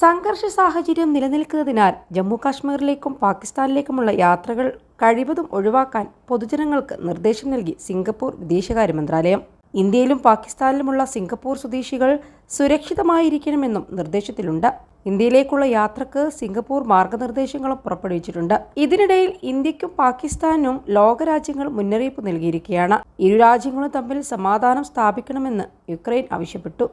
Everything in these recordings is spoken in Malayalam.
സംഘർഷ സാഹചര്യം നിലനിൽക്കുന്നതിനാൽ ജമ്മു കാശ്മീരിലേക്കും പാകിസ്ഥാനിലേക്കുമുള്ള യാത്രകൾ കഴിവതും ഒഴിവാക്കാൻ പൊതുജനങ്ങൾക്ക് നിർദ്ദേശം നൽകി സിംഗപ്പൂർ വിദേശകാര്യ മന്ത്രാലയം. ഇന്ത്യയിലും പാകിസ്ഥാനിലുമുള്ള സിംഗപ്പൂർ സ്വദേശികൾ സുരക്ഷിതമായിരിക്കണമെന്നും നിർദ്ദേശത്തിലുണ്ട്. ഇന്ത്യയിലേക്കുള്ള യാത്രയ്ക്ക് സിംഗപ്പൂർ മാർഗനിർദ്ദേശങ്ങളും പുറപ്പെടുവിച്ചിട്ടുണ്ട്. ഇതിനിടയിൽ ഇന്ത്യക്കും പാകിസ്ഥാനും ലോകരാജ്യങ്ങൾ മുന്നറിയിപ്പ് നൽകിയിരിക്കുകയാണ്. ഇരു രാജ്യങ്ങളും തമ്മിൽ സമാധാനം സ്ഥാപിക്കണമെന്ന് യുക്രൈൻ ആവശ്യപ്പെട്ടു.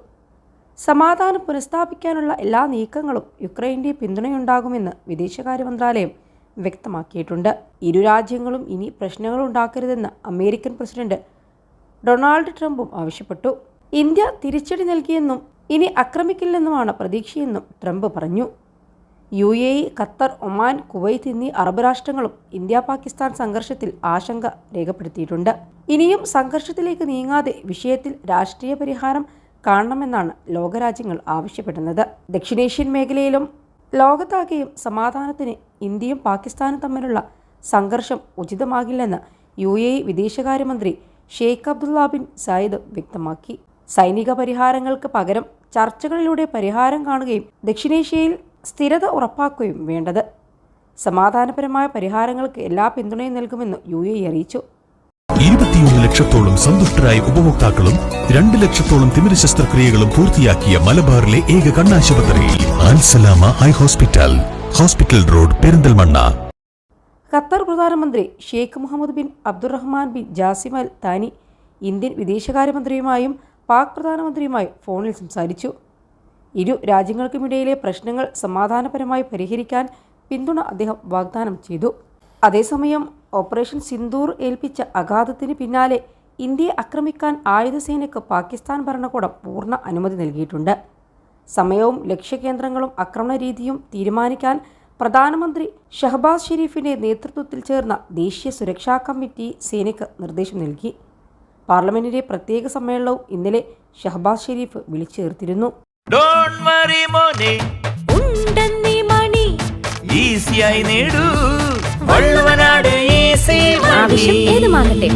സമാധാനം പുനഃസ്ഥാപിക്കാനുള്ള എല്ലാ നീക്കങ്ങളും യുക്രൈന്റെ പിന്തുണയുണ്ടാകുമെന്ന് വിദേശകാര്യ മന്ത്രാലയം വ്യക്തമാക്കിയിട്ടുണ്ട്. ഇരു രാജ്യങ്ങളും ഇനി പ്രശ്നങ്ങൾ ഉണ്ടാക്കരുതെന്ന് അമേരിക്കൻ പ്രസിഡന്റ് ഡൊണാൾഡ് ട്രംപും ആവശ്യപ്പെട്ടു. ഇന്ത്യ തിരിച്ചടി നൽകിയെന്നും ഇനി ആക്രമിക്കില്ലെന്നുമാണ് പ്രതീക്ഷയെന്നും ട്രംപ് പറഞ്ഞു. U A E Qatar Oman Kuwait എന്നീ അറബ് രാഷ്ട്രങ്ങളും ഇന്ത്യ പാകിസ്ഥാൻ സംഘർഷത്തിൽ ആശങ്ക രേഖപ്പെടുത്തിയിട്ടുണ്ട്. ഇനിയും സംഘർഷത്തിലേക്ക് നീങ്ങാതെ വിഷയത്തിൽ രാഷ്ട്രീയ പരിഹാരം കാണണമെന്നാണ് ലോകരാജ്യങ്ങൾ ആവശ്യപ്പെടുന്നത്. ദക്ഷിണേഷ്യൻ മേഖലയിലും ലോകത്താകെയും സമാധാനത്തിന് ഇന്ത്യയും പാകിസ്ഥാനും തമ്മിലുള്ള സംഘർഷം ഉചിതമാകില്ലെന്ന് യു എ വിദേശകാര്യമന്ത്രി ഷെയ്ഖ് അബ്ദുള്ള ബിൻ സായിദ് വ്യക്തമാക്കി. സൈനിക പരിഹാരങ്ങൾക്ക് പകരം ചർച്ചകളിലൂടെ പരിഹാരം കാണുകയും ദക്ഷിണേഷ്യയിൽ സ്ഥിരത ഉറപ്പാക്കുകയും വേണ്ടത്. സമാധാനപരമായ പരിഹാരങ്ങൾക്ക് എല്ലാ പിന്തുണയും നൽകുമെന്ന് യു എ അറിയിച്ചു. ഇരുപത്തിയൊന്ന് ലക്ഷത്തോളം സന്തുഷ്ടരായ ഉപഭോക്താക്കളും രണ്ട് ലക്ഷത്തോളം തിമിര ശസ്ത്രക്രിയകളും പൂർത്തിയാക്കിയ മലബാറിലെ ഏക കണ്ണാശുപത്രി. ആൻസലാമ eye hospital. Hospital road Perinthalmanna. Qatar പ്രധാനമന്ത്രി Sheikh Mohammed bin Abdulrahman bin Jassim Al Thani Indian വിദേശകാര്യമന്ത്രിയുമായും Pak പ്രധാനമന്ത്രിയുമായും ഫോണിൽ സംസാരിച്ചു. ഇരു രാജ്യങ്ങൾക്കുമിടയിലെ പ്രശ്നങ്ങൾ സമാധാനപരമായി പരിഹരിക്കാൻ പിന്തുണ അദ്ദേഹം വാഗ്ദാനം ചെയ്തു. അതേസമയം ഓപ്പറേഷൻ സിന്ദൂർ ഏൽപ്പിച്ച അഗാധത്തിന് പിന്നാലെ ഇന്ത്യയെ ആക്രമിക്കാൻ ആയുധസേനയ്ക്ക് പാകിസ്ഥാൻ ഭരണകൂടം പൂർണ അനുമതി നൽകിയിട്ടുണ്ട്. സമയവും ലക്ഷ്യകേന്ദ്രങ്ങളും ആക്രമണ രീതിയും തീരുമാനിക്കാൻ പ്രധാനമന്ത്രി ഷഹബാസ് ഷെരീഫിന്റെ നേതൃത്വത്തിൽ ചേർന്ന ദേശീയ സുരക്ഷാ കമ്മിറ്റി സേനയ്ക്ക് നിർദ്ദേശം നൽകി. പാർലമെന്റിന്റെ പ്രത്യേക സമ്മേളനവും ഇന്നലെ ഷഹബാസ് ഷെരീഫ് വിളിച്ചു ചേർത്തിരുന്നു ഡോണ്ട് വറി മോനെ. ഉണ്ടെന്നീ മണി. ഈസിയായി നേടൂ.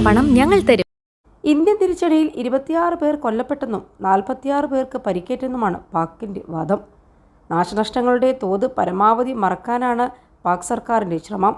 പണം ഞങ്ങൾ തരും. ഇന്ത്യൻ തിരിച്ചടിയിൽ ഇരുപത്തിയാറ് പേർ കൊല്ലപ്പെട്ടെന്നും നാൽപ്പത്തിയാറ് പേർക്ക് പരിക്കേറ്റെന്നുമാണ് പാക്കിന്റെ വാദം. നാശനഷ്ടങ്ങളുടെ തോത് പരമാവധി മറക്കാനാണ് പാക് സർക്കാരിന്റെ ശ്രമം.